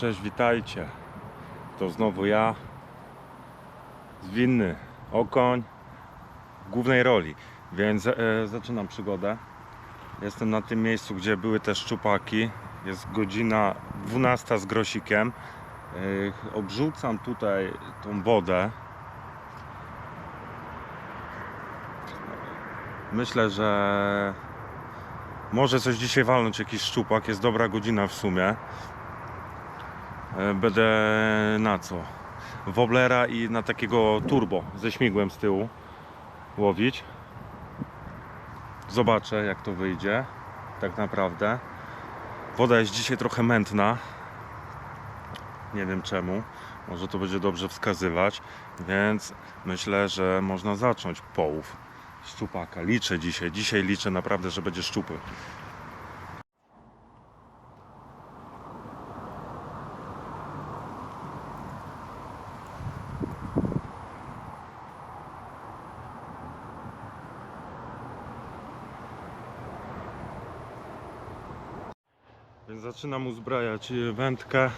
Cześć, witajcie. To znowu ja. Zwinny okoń w głównej roli. Więc e, zaczynam przygodę. Jestem na tym miejscu, gdzie były te szczupaki. Jest godzina 12 z grosikiem. E, obrzucam tutaj tą wodę. Myślę, że może coś dzisiaj walnąć, jakiś szczupak. Jest dobra godzina w sumie. E, Będę na co? Woblera i na takiego turbo ze śmigłem z tyłu łowić. Zobaczę jak to wyjdzie. Tak naprawdę. Woda jest dzisiaj trochę mętna. Nie wiem czemu. Może to będzie dobrze wskazywać. Więc myślę, że można zacząć połów szczupaka. Liczę dzisiaj. Dzisiaj liczę naprawdę, że będzie szczupły. Więc zaczynam uzbrajać y, wędkę,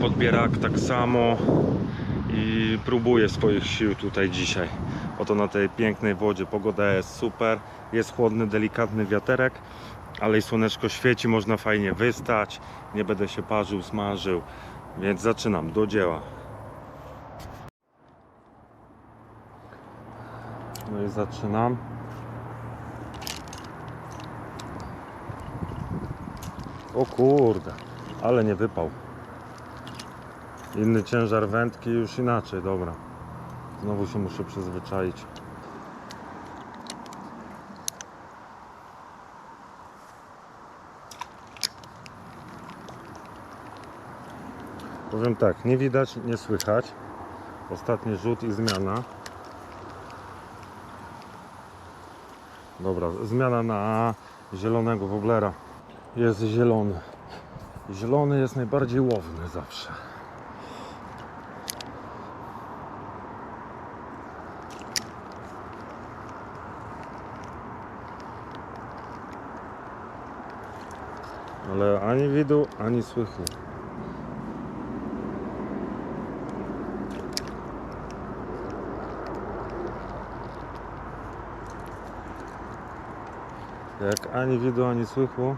podbierak tak samo i próbuję swoich sił tutaj dzisiaj. Oto na tej pięknej wodzie pogoda jest super, jest chłodny, delikatny wiaterek, ale i słoneczko świeci, można fajnie wystać, nie będę się parzył, smażył, więc zaczynam do dzieła. No i zaczynam. O kurde, ale nie wypał. Inny ciężar wędki już inaczej, dobra. Znowu się muszę przyzwyczaić. Powiem tak, nie widać, nie słychać. Ostatni rzut i zmiana. Dobra, zmiana na zielonego woblera. Jest zielony. Zielony jest najbardziej łowny zawsze. Ale ani widu, ani słychu. Jak ani widu, ani słychu,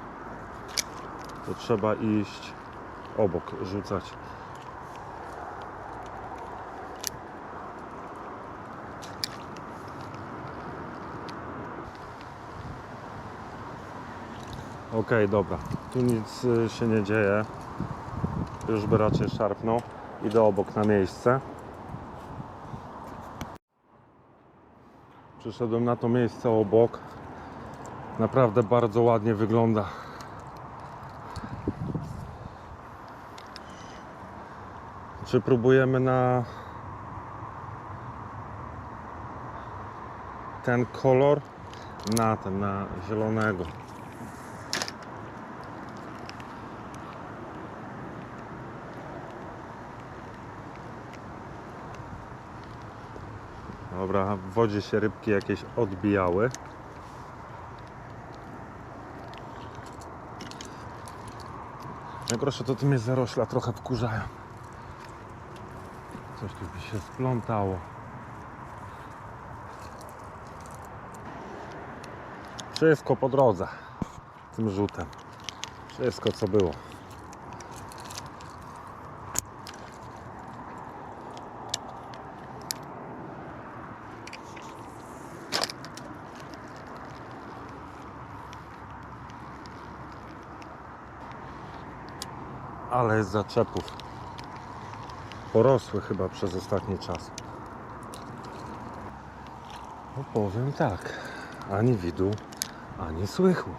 to trzeba iść obok, rzucać. Okej, dobra. Tu nic y, się nie dzieje. Już by raczej szarpnął. Idę obok na miejsce. Przyszedłem na to miejsce obok. Naprawdę bardzo ładnie wygląda. Czy próbujemy na ten kolor? Na ten, na zielonego. Dobra, w wodzie się rybki jakieś odbijały. Najgorsze to ty mnie zarośla trochę wkurzają. Coś tu by się splątało. Wszystko po drodze. Tym rzutem. Wszystko co było. Ale jest zaczepów. Porosły chyba przez ostatni czas. No powiem tak. Ani widu, ani słychu.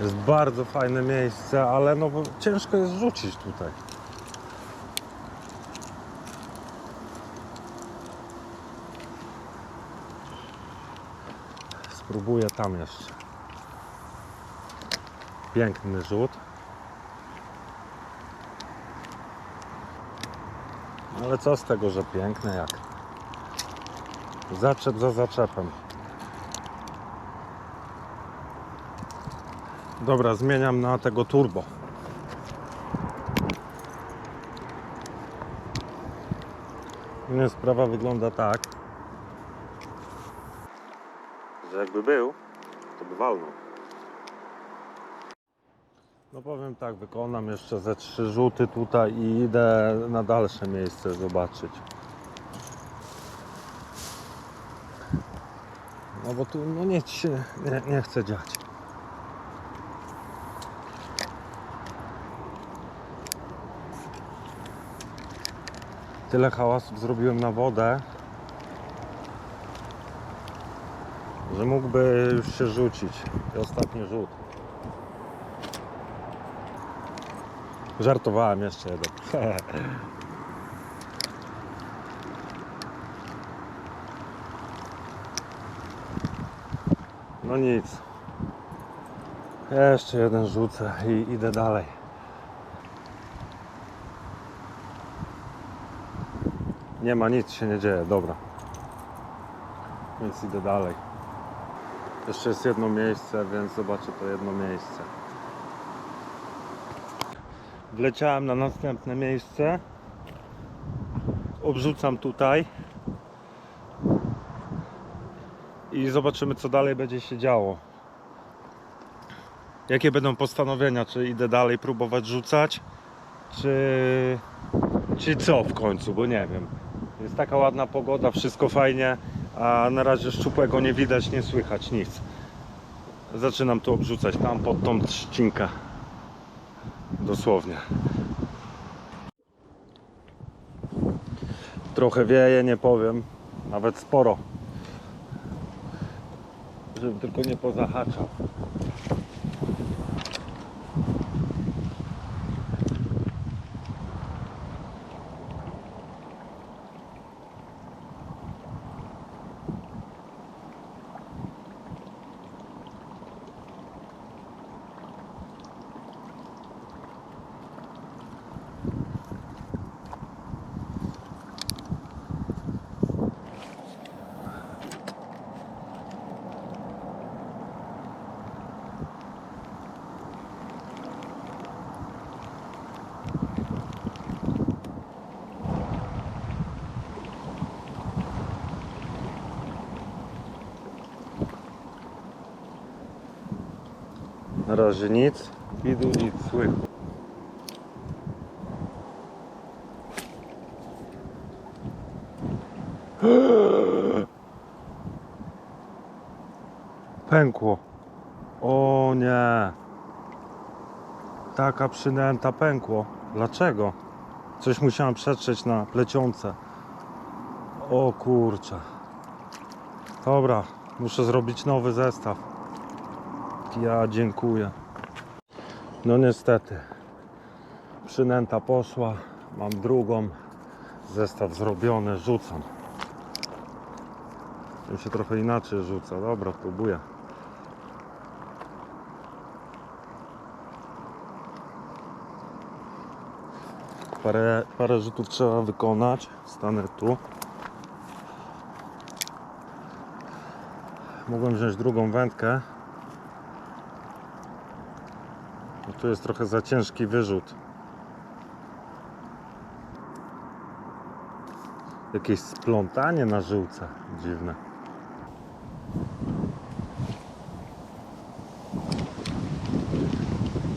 Jest bardzo fajne miejsce, ale no ciężko jest rzucić tutaj. Spróbuję tam jeszcze. Piękny rzut. Ale co z tego, że piękny jak Zaczep za zaczepem. Dobra, zmieniam na tego turbo. Nie, sprawa wygląda tak, że jakby był, to by walnął. No powiem tak, wykonam jeszcze ze trzy rzuty tutaj i idę na dalsze miejsce zobaczyć. No bo tu no nic się nie, nie chce dziać. Tyle hałasów zrobiłem na wodę, że mógłby już się rzucić. I ostatni rzut. Żartowałem jeszcze jeden. No nic. Jeszcze jeden rzucę i idę dalej. Nie ma nic, się nie dzieje, dobra. Więc idę dalej. Jeszcze jest jedno miejsce, więc zobaczę to jedno miejsce. Wleciałem na następne miejsce. Obrzucam tutaj. I zobaczymy co dalej będzie się działo. Jakie będą postanowienia? Czy idę dalej próbować rzucać? Czy, czy co w końcu? Bo nie wiem. Jest taka ładna pogoda, wszystko fajnie, a na razie szczupłego nie widać, nie słychać nic. Zaczynam tu obrzucać, tam pod tą trzcinkę. Dosłownie. Trochę wieje, nie powiem. Nawet sporo. Żebym tylko nie pozahaczał. Na razie nic. Widu nic, słychu. Pękło. O nie. Taka przynęta pękło. Dlaczego? Coś musiałem przetrzeć na plecionce. O kurczę. Dobra, muszę zrobić nowy zestaw. Ja dziękuję. No niestety. Przynęta poszła. Mam drugą. Zestaw zrobiony. Rzucam. Tym się trochę inaczej rzuca. Dobra, próbuję. Parę, parę rzutów trzeba wykonać. Stanę tu. Mogłem wziąć drugą wędkę. No tu jest trochę za ciężki wyrzut. Jakieś splątanie na żyłce. Dziwne.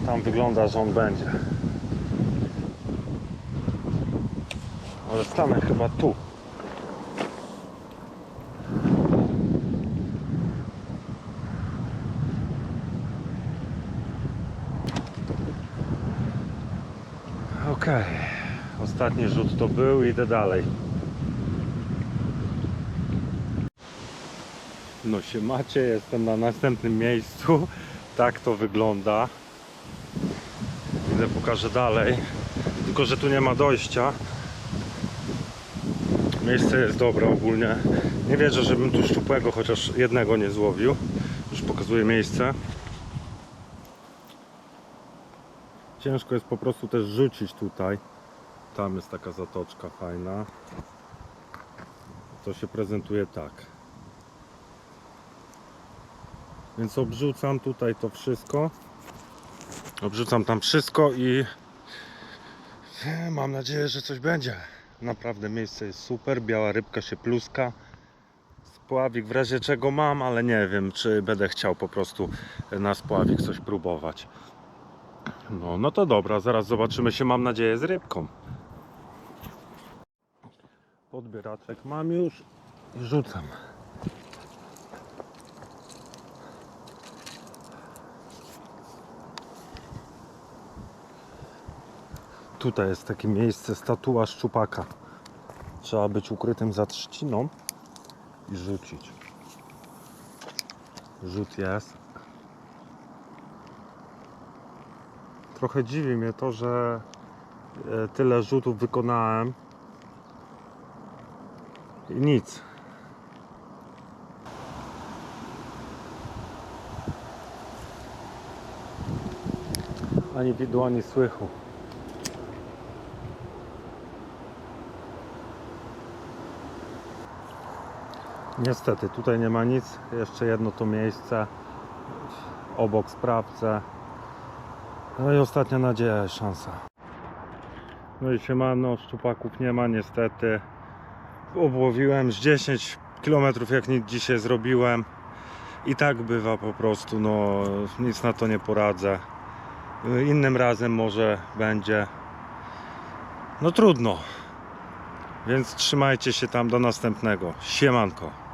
Tam wygląda, że on będzie. Ale stanę chyba tu. Ostatni rzut to był, idę dalej. No się macie, jestem na następnym miejscu. Tak to wygląda. Idę pokażę dalej. Tylko, że tu nie ma dojścia. Miejsce jest dobre ogólnie. Nie wierzę, żebym tu szczupłego chociaż jednego nie złowił. Już pokazuję miejsce. Ciężko jest po prostu też rzucić tutaj. Tam jest taka zatoczka fajna. to się prezentuje tak. Więc obrzucam tutaj to wszystko. Obrzucam tam wszystko i e, mam nadzieję, że coś będzie. Naprawdę miejsce jest super, biała rybka się pluska. Spławik w razie czego mam, ale nie wiem, czy będę chciał po prostu na spławik coś próbować. No, no to dobra, zaraz zobaczymy się, mam nadzieję, z rybką. Podbieraczek mam już i rzucam. Tutaj jest takie miejsce, statua szczupaka. Trzeba być ukrytym za trzciną i rzucić. Rzut jest. Trochę dziwi mnie to, że e, tyle rzutów wykonałem i nic. Ani widu, ani słychu. Niestety, tutaj nie ma nic. Jeszcze jedno to miejsce. Obok sprawcę. No i ostatnia nadzieja, szansa. No i siemano, szczupaków nie ma niestety. Obłowiłem z 10 km jak nic dzisiaj zrobiłem. I tak bywa po prostu, no nic na to nie poradzę. Innym razem może będzie. No trudno. Więc trzymajcie się tam do następnego. Siemanko.